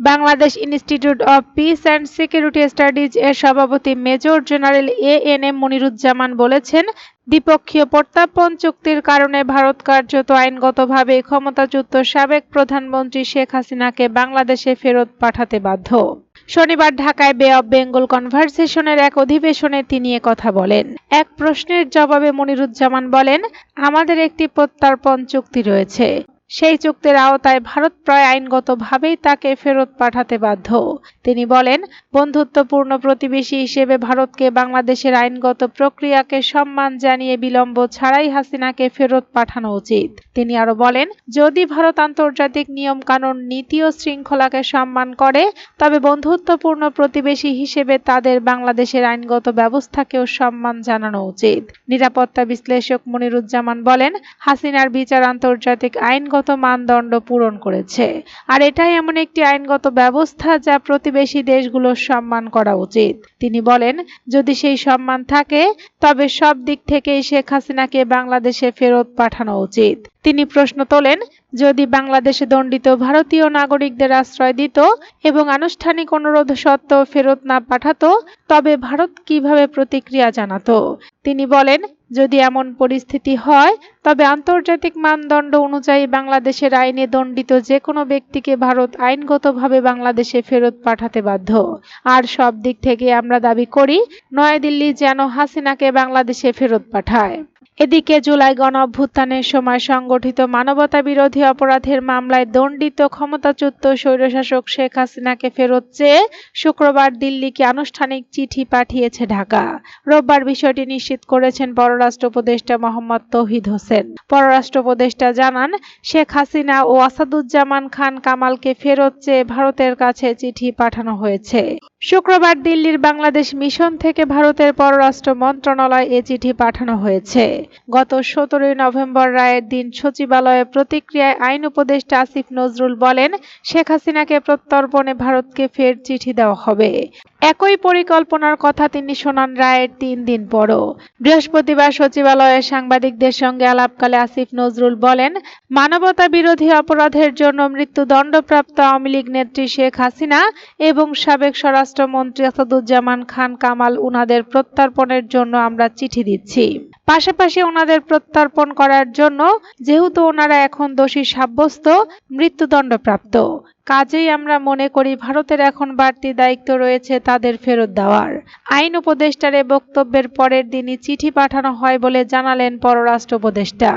Bangladesh Institute of Peace and Security Studies এর সভাপতি major general A N M Muniruzzaman বলেছেন, দ্বিপক্ষীয় প্রত্যাপন চুক্তির কারণে ভারত কার্যত আইনগতভাবে ক্ষমতাচ্যুত সাবেক প্রধানমন্ত্রী শেখ হাসিনাকে বাংলাদেশে ফেরত পাঠাতে বাধ্য। শনিবার ঢাকায় বে অব বেঙ্গল কনভারসেশনের এক অধিবেশনে তিনি কথা বলেন। এক প্রশ্নের জবাবে মনিরুজ্জামান বলেন, আমাদের একটি প্রত্যার্পণ চুক্তি রয়েছে। সেই চুক্তির আওতায় ভারত প্রায় আইনগতভাবেই তাকে ফেরত পাঠাতে বাধ্য। তিনি বলেন, বন্ধুত্বপূর্ণ প্রতিবেশী হিসেবে ভারতকে বাংলাদেশের আইনগত প্রক্রিয়াকে সম্মান জানিয়ে বিলম্ব ছাড়াই হাসিনাকে ফেরত পাঠানো উচিত। তিনি আরও বলেন, যদি ভারত আন্তর্জাতিক নিয়ম কানুন নীতি ও শৃঙ্খলাকে সম্মান করে, তবে বন্ধুত্বপূর্ণ প্রতিবেশী হিসেবে তাদের বাংলাদেশের আইনগত ব্যবস্থাকেও সম্মান জানানো উচিত। নিরাপত্তা বিশ্লেষক মনিরুজ্জামান বলেন, হাসিনার বিচার আন্তর্জাতিক আইনগত আইনগত মানদণ্ড পূরণ করেছে। আর এটাই এমন একটি আইনগত ব্যবস্থা যা প্রতিবেশী দেশগুলোর সম্মান করা উচিত। তিনি বলেন, যদি সেই সম্মান থাকে, তবে সব দিক থেকেই শেখ হাসিনাকে বাংলাদেশে ফেরত পাঠানো উচিত। তিনি প্রশ্ন তোলেন, যদি বাংলাদেশে দণ্ডিত ভারতীয় নাগরিকদের আশ্রয় দিত এবং আনুষ্ঠানিক অনুরোধ সত্ত্বেও ফেরত না পাঠাতো, তবে ভারত কীভাবে প্রতিক্রিয়া জানাতো? তিনি বলেন যদি এমন পরিস্থিতি হয়, তবে আন্তর্জাতিক মানদণ্ড অনুযায়ী বাংলাদেশের আইনে দণ্ডিত যে কোনো ব্যক্তিকে ভারত আইনগতভাবে বাংলাদেশে ফেরত পাঠাতে বাধ্য। আর সব দিক থেকে আমরা দাবি করি, নয়াদিল্লি যেন হাসিনাকে বাংলাদেশে ফেরত পাঠায়। এদিকে জুলাই গণ অভ্যুত্থানের সময় সংগঠিত মানবতা বিরোধী অপরাধের মামলায় দণ্ডিত ক্ষমতাচ্যুত স্বৈরশাসক শেখ হাসিনাকে ফেরত চেয়ে শুক্রবার দিল্লিকে আনুষ্ঠানিক চিঠি পাঠিয়েছে ঢাকা। রোববার বিষয়টি নিশ্চিত করেছেন পররাষ্ট্র উপদেষ্টা মোহাম্মদ তৌহিদ হোসেন। পররাষ্ট্র উপদেষ্টা জানান, শেখ হাসিনা ও আসাদুজ্জামান খান কামালকে ফেরত চেয়ে ভারতের কাছে চিঠি পাঠানো হয়েছে। শুক্রবার দিল্লির বাংলাদেশ মিশন থেকে ভারতের পররাষ্ট্র মন্ত্রণালয় এ চিঠি পাঠানো হয়েছে। গত সতেরোই নভেম্বর রায়ের দিন সচিবালয়ে প্রতিক্রিয়ায় আইন উপদেষ্টা আসিফ নজরুল বলেন, শেখ হাসিনাকে প্রত্যর্পণে ভারতকে ফের চিঠি দেওয়া হবে। একই পরিকল্পনার কথা তিনি শোনান রায়ের তিন দিন পরও। বৃহস্পতিবার সচিবালয়ে সাংবাদিকদের সঙ্গে আলাপকালে আসিফ নজরুল বলেন, মানবতা বিরোধী অপরাধের জন্য মৃত্যুদণ্ডপ্রাপ্ত আওয়ামী লীগ নেত্রী শেখ হাসিনা এবং সাবেক স্বরাষ্ট্রমন্ত্রী আসাদুজ্জামান খান কামাল উনাদের প্রত্যর্পণের জন্য আমরা চিঠি দিচ্ছি। পাশাপাশি ওনাদের প্রত্যর্পণ করার জন্য যেহেতু ওনারা এখন দোষী সাব্যস্ত, মৃত্যুদণ্ডপ্রাপ্ত। কাজেই আমরা মনে করি ভারতের এখন বাড়তি দায়িত্ব রয়েছে তাদের ফেরত দেওয়ার। আইন উপদেষ্টার এ বক্তব্যের পরের দিনই চিঠি পাঠানো হয় বলে জানালেন পররাষ্ট্র উপদেষ্টা।